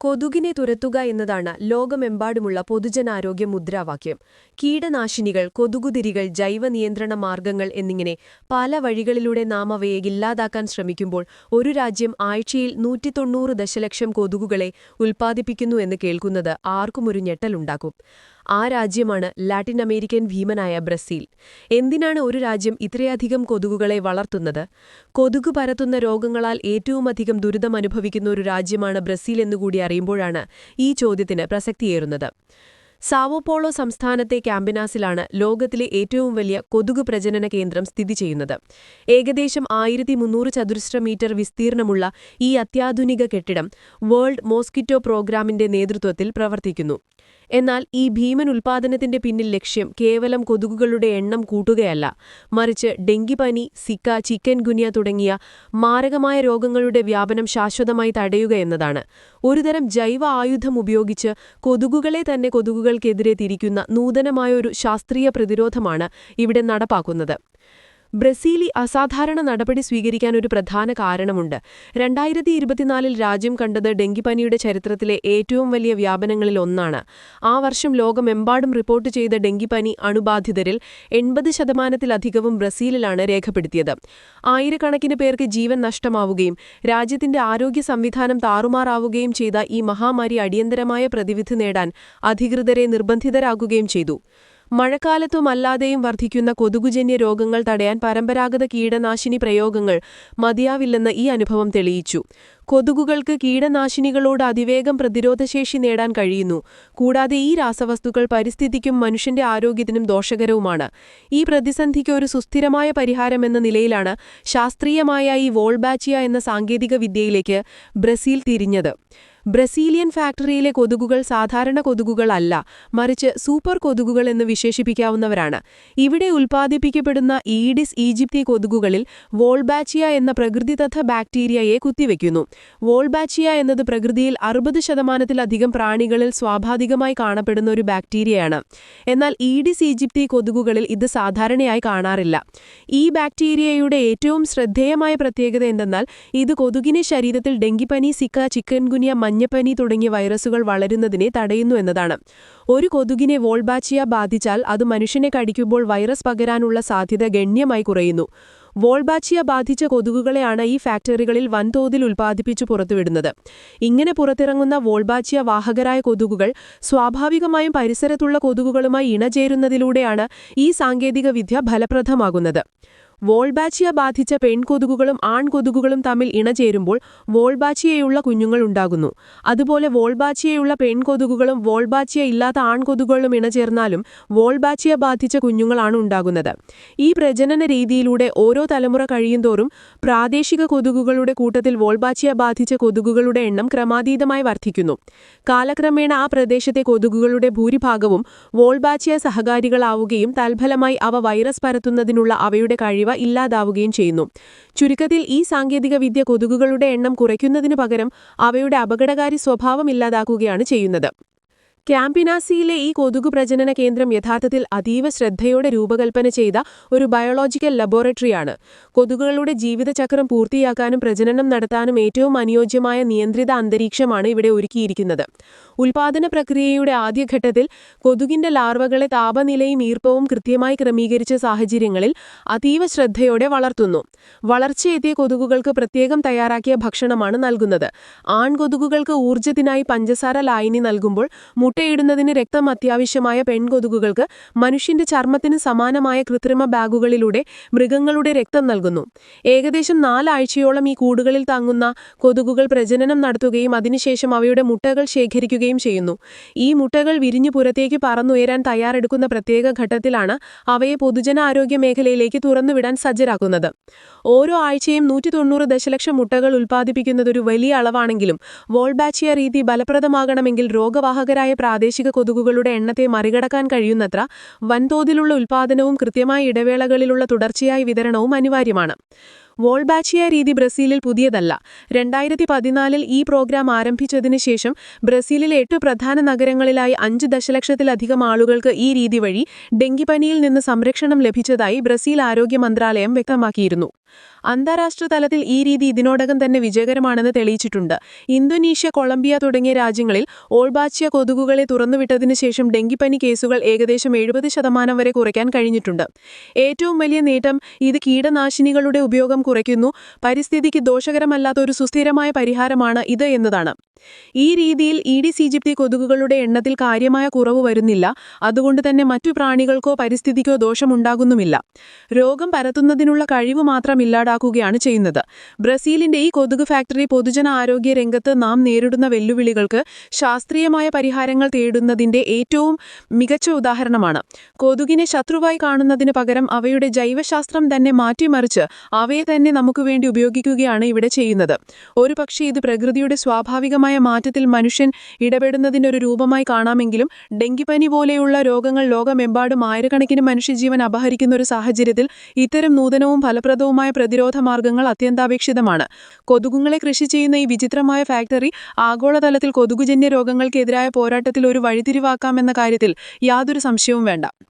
കൊതുകിനെ തുരത്തുക എന്നതാണ് ലോകമെമ്പാടുമുള്ള പൊതുജനാരോഗ്യ മുദ്രാവാക്യം. കീടനാശിനികൾ കൊതുകുതിരികൾ ജൈവനിയന്ത്രണ മാർഗങ്ങൾ എന്നിങ്ങനെ പല വഴികളിലൂടെ നാം അവയെ ഇല്ലാതാക്കാൻ ശ്രമിക്കുമ്പോൾ ഒരു രാജ്യം ആഴ്ചയിൽ നൂറ്റി ദശലക്ഷം കൊതുകുകളെ ഉൽപ്പാദിപ്പിക്കുന്നു എന്ന് കേൾക്കുന്നത് ആർക്കും ഒരു ഞെട്ടലുണ്ടാക്കും. ആ രാജ്യമാണ് ലാറ്റിൻ അമേരിക്കൻ ഭീമനായ ബ്രസീൽ. എന്തിനാണ് ഒരു രാജ്യം ഇത്രയധികം കൊതുകുകളെ വളർത്തുന്നത്? കൊതുകു പരത്തുന്ന രോഗങ്ങളാൽ ഏറ്റവുമധികം ദുരിതമനുഭവിക്കുന്ന ഒരു രാജ്യമാണ് ബ്രസീൽ എന്നുകൂടി അറിയുമ്പോഴാണ് ഈ ചോദ്യത്തിന് പ്രസക്തിയേറുന്നത്. സാവോപോളോ സംസ്ഥാനത്തെ ക്യാമ്പിനാസിലാണ് ലോകത്തിലെ ഏറ്റവും വലിയ കൊതുകു പ്രജനന കേന്ദ്രം സ്ഥിതി ചെയ്യുന്നത്. ഏകദേശം ആയിരത്തി മുന്നൂറ് ചതുരശ്ര മീറ്റർ വിസ്തീർണമുള്ള ഈ അത്യാധുനിക കെട്ടിടം വേൾഡ് മോസ്കിറ്റോ പ്രോഗ്രാമിന്റെ നേതൃത്വത്തിൽ പ്രവർത്തിക്കുന്നു. എന്നാൽ ഈ ഭീമൻ ഉൽപാദനത്തിന്റെ പിന്നിൽ ലക്ഷ്യം കേവലം കൊതുകുകളുടെ എണ്ണം കൂട്ടുകയല്ല. മറിച്ച് ഡെങ്കിപ്പനി സിക്ക ചിക്കൻ ഗുനിയ തുടങ്ങിയ മാരകമായ രോഗങ്ങളുടെ വ്യാപനം ശാശ്വതമായി തടയുക എന്നതാണ്. ഒരുതരം ജൈവ ആയുധം ഉപയോഗിച്ച് കൊതുകുകളെ തന്നെ കൊതുകുകൾക്കെതിരെ തിരിക്കുന്ന നൂതനമായൊരു ശാസ്ത്രീയ പ്രതിരോധമാണ് ഇവിടെ നടപ്പാക്കുന്നത്. ബ്രസീലി അസാധാരണ നടപടി സ്വീകരിക്കാൻ ഒരു പ്രധാന കാരണമുണ്ട്. രണ്ടായിരത്തി ഇരുപത്തിനാലിൽ രാജ്യം കണ്ടത് ഡെങ്കിപ്പനിയുടെ ചരിത്രത്തിലെ ഏറ്റവും വലിയ വ്യാപനങ്ങളിൽ ഒന്നാണ്. ആ വർഷം ലോകമെമ്പാടും റിപ്പോർട്ട് ചെയ്ത ഡെങ്കിപ്പനി അണുബാധിതരിൽ എൺപത് ശതമാനത്തിലധികവും ബ്രസീലിലാണ് രേഖപ്പെടുത്തിയത്. ആയിരക്കണക്കിന് പേർക്ക് ജീവൻ നഷ്ടമാവുകയും രാജ്യത്തിന്റെ ആരോഗ്യ സംവിധാനം താറുമാറാവുകയും ചെയ്ത ഈ മഹാമാരി അടിയന്തരമായ പ്രതിവിധി നേടാൻ അധികൃതരെ നിർബന്ധിതരാകുകയും ചെയ്തു. മഴക്കാലത്തും അല്ലാതെയും വർദ്ധിക്കുന്ന കൊതുകുജന്യ രോഗങ്ങൾ തടയാൻ പരമ്പരാഗത കീടനാശിനി പ്രയോഗങ്ങൾ മതിയാവില്ലെന്ന് ഈ അനുഭവം തെളിയിച്ചു. കൊതുകുകൾക്ക് കീടനാശിനികളോട് അതിവേഗം പ്രതിരോധശേഷി നേടാൻ കഴിയുന്നു. കൂടാതെ ഈ രാസവസ്തുക്കൾ പരിസ്ഥിതിക്കും മനുഷ്യന്റെ ആരോഗ്യത്തിനും ദോഷകരവുമാണ്. ഈ പ്രതിസന്ധിക്ക് ഒരു സുസ്ഥിരമായ പരിഹാരമെന്ന നിലയിലാണ് ശാസ്ത്രീയമായ ഈ വോൾബാച്ചിയ എന്ന സാങ്കേതിക വിദ്യയിലേക്ക് ബ്രസീൽ തിരിഞ്ഞത്. ബ്രസീലിയൻ ഫാക്ടറിയിലെ കൊതുകുകൾ സാധാരണ കൊതുകുകളല്ല മറിച്ച് സൂപ്പർ കൊതുകുകൾ എന്ന് വിശേഷിപ്പിക്കാവുന്നവരാണ്. ഇവിടെ ഉൽപ്പാദിപ്പിക്കപ്പെടുന്ന ഈഡിസ് ഈജിപ്തി കൊതുകുകളിൽ വോൾബാച്ചിയ എന്ന പ്രകൃതിദത്ത ബാക്ടീരിയയെ കുത്തിവെക്കുന്നു. വോൾബാച്ചിയ എന്നത് പ്രകൃതിയിൽ അറുപത് ശതമാനത്തിലധികം പ്രാണികളിൽ സ്വാഭാവികമായി കാണപ്പെടുന്ന ഒരു ബാക്ടീരിയയാണ്. എന്നാൽ ഈഡിസ് ഈജിപ്തി കൊതുകുകളിൽ ഇത് സാധാരണയായി കാണാറില്ല. ഈ ബാക്ടീരിയയുടെ ഏറ്റവും ശ്രദ്ധേയമായ പ്രത്യേകത എന്തെന്നാൽ ഇത് കൊതുകിനെ ശരീരത്തിൽ ഡെങ്കിപ്പനി സിക്ക ചിക്കൻഗുനിയ മഞ്ഞപ്പനി തുടങ്ങിയ വൈറസുകൾ വളരുന്നതിനെ തടയുന്നു എന്നതാണ്. ഒരു കൊതുകിനെ വോൾബാച്ചിയ ബാധിച്ചാൽ അത് മനുഷ്യനെ കടിക്കുമ്പോൾ വൈറസ് പകരാനുള്ള സാധ്യത ഗണ്യമായി കുറയുന്നു. വോൾബാച്ചിയ ബാധിച്ച കൊതുകുകളെയാണ് ഈ ഫാക്ടറികളിൽ വൻതോതിൽ ഉൽപ്പാദിപ്പിച്ചു പുറത്തുവിടുന്നത്. ഇങ്ങനെ പുറത്തിറങ്ങുന്ന വോൾബാച്ചിയ വാഹകരായ കൊതുകുകൾ സ്വാഭാവികമായും പരിസരത്തുള്ള കൊതുകുകളുമായി ഇണചേരുന്നതിലൂടെയാണ് ഈ സാങ്കേതികവിദ്യ ഫലപ്രദമാകുന്നത്. വോൾബാച്ചിയ ബാധിച്ച പെൺകൊതുകുകളും ആൺകൊതുകുകളും തമ്മിൽ ഇണചേരുമ്പോൾ വോൾബാച്ചിയയുള്ള കുഞ്ഞുങ്ങൾ ഉണ്ടാകുന്നു. അതുപോലെ വോൾബാച്ചിയയുള്ള പെൺകൊതുകുകളും വോൾബാച്ചിയ ഇല്ലാത്ത ആൺകൊതുകുകളും ഇണചേർന്നാലും വോൾബാച്ചിയ ബാധിച്ച കുഞ്ഞുങ്ങളാണ് ഉണ്ടാകുന്നത്. ഈ പ്രജനന രീതിയിലൂടെ ഓരോ തലമുറ കഴിയുന്തോറും പ്രാദേശിക കൊതുകുകളുടെ കൂട്ടത്തിൽ വോൾബാച്ചിയ ബാധിച്ച കൊതുകുകളുടെ എണ്ണം ക്രമാതീതമായി വർദ്ധിക്കുന്നു. കാലക്രമേണ ആ പ്രദേശത്തെ കൊതുകുകളുടെ ഭൂരിഭാഗവും വോൾബാച്ചിയ സഹകാരികളാവുകയും തൽഫലമായി അവ വൈറസ് പരത്തുന്നതിനുള്ള അവയുടെ കഴിവ് എന്നിവ ഇല്ലാതാവുകയും ചെയ്യുന്നു. ചുരുക്കത്തിൽ ഈ സാങ്കേതികവിദ്യ കൊതുകുകളുടെ എണ്ണം കുറയ്ക്കുന്നതിനു പകരം അവയുടെ അപകടകാരി സ്വഭാവം ഇല്ലാതാക്കുകയാണ് ചെയ്യുന്നത്. ക്യാമ്പിനാസിയിലെ ഈ കൊതുകു പ്രജനന കേന്ദ്രം യഥാർത്ഥത്തിൽ അതീവ ശ്രദ്ധയോടെ രൂപകൽപ്പന ചെയ്ത ഒരു ബയോളജിക്കൽ ലബോറട്ടറിയാണ്. കൊതുകുകളുടെ ജീവിതചക്രം പൂർത്തിയാക്കാനും പ്രജനനം നടത്താനും ഏറ്റവും അനുയോജ്യമായ നിയന്ത്രിത അന്തരീക്ഷമാണ് ഇവിടെ ഒരുക്കിയിരിക്കുന്നത്. ഉൽപാദന പ്രക്രിയയുടെ ആദ്യഘട്ടത്തിൽ കൊതുകിന്റെ ലാർവകളെ താപനിലയും ഈർപ്പവും കൃത്യമായി ക്രമീകരിച്ച സാഹചര്യങ്ങളിൽ അതീവ ശ്രദ്ധയോടെ വളർത്തുന്നു. വളർച്ചയെത്തിയ കൊതുകുകൾക്ക് പ്രത്യേകം തയ്യാറാക്കിയ ഭക്ഷണമാണ് നൽകുന്നത്. ആൺകൊതുകുകൾക്ക് ഊർജത്തിനായി പഞ്ചസാര ലായനി നൽകുമ്പോൾ മുട്ടയിടുന്നതിന് രക്തം അത്യാവശ്യമായ പെൺകൊതുകുകൾക്ക് മനുഷ്യന്റെ ചർമ്മത്തിന് സമാനമായ കൃത്രിമ ബാഗുകളിലൂടെ മൃഗങ്ങളുടെ രക്തം നൽകുന്നു. ഏകദേശം നാലാഴ്ചയോളം ഈ കൂടുകളിൽ തങ്ങുന്ന കൊതുകുകൾ പ്രജനനം നടത്തുകയും അതിനുശേഷം അവയുടെ മുട്ടകൾ ശേഖരിക്കുകയും ചെയ്യുന്നു. ഈ മുട്ടകൾ വിരിഞ്ഞു പുറത്തേക്ക് പറന്നുയരാൻ തയ്യാറെടുക്കുന്ന പ്രത്യേക ഘട്ടത്തിലാണ് അവയെ പൊതുജനാരോഗ്യ മേഖലയിലേക്ക് തുറന്നുവിടാൻ സജ്ജരാക്കുന്നത്. ഓരോ ആഴ്ചയും നൂറ്റി തൊണ്ണൂറ് ദശലക്ഷം മുട്ടകൾ ഉൽപ്പാദിപ്പിക്കുന്നതൊരു വലിയ അളവാണെങ്കിലും വോൾബാച്ചിയ രീതി ഫലപ്രദമാകണമെങ്കിൽ രോഗവാഹകരായ പ്രാദേശിക കൊതുകുകളുടെ എണ്ണത്തെ മറികടക്കാൻ കഴിയുന്നത്ര വൻതോതിലുള്ള ഉൽപാദനവും കൃത്യമായ ഇടവേളകളിലുള്ള തുടർച്ചയായ വിതരണവും അനിവാര്യമാണ്. വോൾബാച്ചിയ രീതി ബ്രസീലിൽ പുതിയതല്ല. രണ്ടായിരത്തി പതിനാലിൽ ഈ പ്രോഗ്രാം ആരംഭിച്ചതിന് ശേഷം ബ്രസീലിലെ എട്ട് പ്രധാന നഗരങ്ങളിലായി അഞ്ച് ദശലക്ഷത്തിലധികം ആളുകൾക്ക് ഈ രീതി വഴി ഡെങ്കിപ്പനിയിൽ നിന്ന് സംരക്ഷണം ലഭിച്ചതായി ബ്രസീൽ ആരോഗ്യ മന്ത്രാലയം വ്യക്തമാക്കിയിരുന്നു. അന്താരാഷ്ട്ര തലത്തിൽ ഈ രീതി ഇതിനോടകം തന്നെ വിജയകരമാണെന്ന് തെളിയിച്ചിട്ടുണ്ട്. ഇന്തോനേഷ്യ കൊളംബിയ തുടങ്ങിയ രാജ്യങ്ങളിൽ ഓൾബാച്ചിയ കൊതുകുകളെ തുറന്നുവിട്ടതിനു ശേഷം ഡെങ്കിപ്പനി കേസുകൾ ഏകദേശം എഴുപത് ശതമാനം വരെ കുറയ്ക്കാൻ കഴിഞ്ഞിട്ടുണ്ട്. ഏറ്റവും വലിയ നേട്ടം ഇത് കീടനാശിനികളുടെ ഉപയോഗം കുറയ്ക്കുന്നു. പരിസ്ഥിതിക്ക് ദോഷകരമല്ലാത്ത ഒരു സുസ്ഥിരമായ പരിഹാരമാണ് ഇത് എന്നതാണ്. ഈ രീതിയിൽ ഈഡിസ് ഈജിപ്തി കൊതുകുകളുടെ എണ്ണത്തിൽ കാര്യമായ കുറവ് വരുന്നില്ല. അതുകൊണ്ട് തന്നെ മറ്റു പ്രാണികൾക്കോ പരിസ്ഥിതിക്കോ ദോഷമുണ്ടാകുന്നുമില്ല. രോഗം പരത്തുന്നതിനുള്ള കഴിവ് മാത്രം ഇല്ലാതാക്കുകയാണ് ചെയ്യുന്നത്. ബ്രസീലിന്റെ ഈ കൊതുക് ഫാക്ടറി പൊതുജന ആരോഗ്യ രംഗത്ത് നാം നേരിടുന്ന വെല്ലുവിളികൾക്ക് ശാസ്ത്രീയമായ പരിഹാരങ്ങൾ തേടുന്നതിന്റെ ഏറ്റവും മികച്ച ഉദാഹരണമാണ്. കൊതുകിനെ ശത്രുവായി കാണുന്നതിന് പകരം അവയുടെ ജൈവശാസ്ത്രം തന്നെ മാറ്റിമറിച്ച് അവയെ തന്നെ നമുക്ക് വേണ്ടി ഉപയോഗിക്കുകയാണ് ഇവിടെ ചെയ്യുന്നത്. ഒരുപക്ഷെ ഇത് പ്രകൃതിയുടെ സ്വാഭാവികമായ മാറ്റത്തിൽ മനുഷ്യൻ ഇടപെടുന്നതിന്റെ ഒരു രൂപമായി കാണാമെങ്കിലും ഡെങ്കിപ്പനി പോലെയുള്ള രോഗങ്ങൾ ലോകമെമ്പാടും ആയിരക്കണക്കിന് മനുഷ്യജീവൻ അപഹരിക്കുന്ന ഒരു സാഹചര്യത്തിൽ ഇത്തരം നൂതനവും ഫലപ്രദവുമായ പ്രതിരോധ മാർഗങ്ങൾ അത്യന്താപേക്ഷിതമാണ്. കൊതുകുകളെ കൃഷി ചെയ്യുന്ന ഈ വിചിത്രമായ ഫാക്ടറി ആഗോളതലത്തിൽ കൊതുകുജന്യ രോഗങ്ങൾക്കെതിരായ പോരാട്ടത്തിൽ ഒരു വഴിതിരിവാക്കാമെന്ന കാര്യത്തിൽ യാതൊരു സംശയവും വേണ്ട.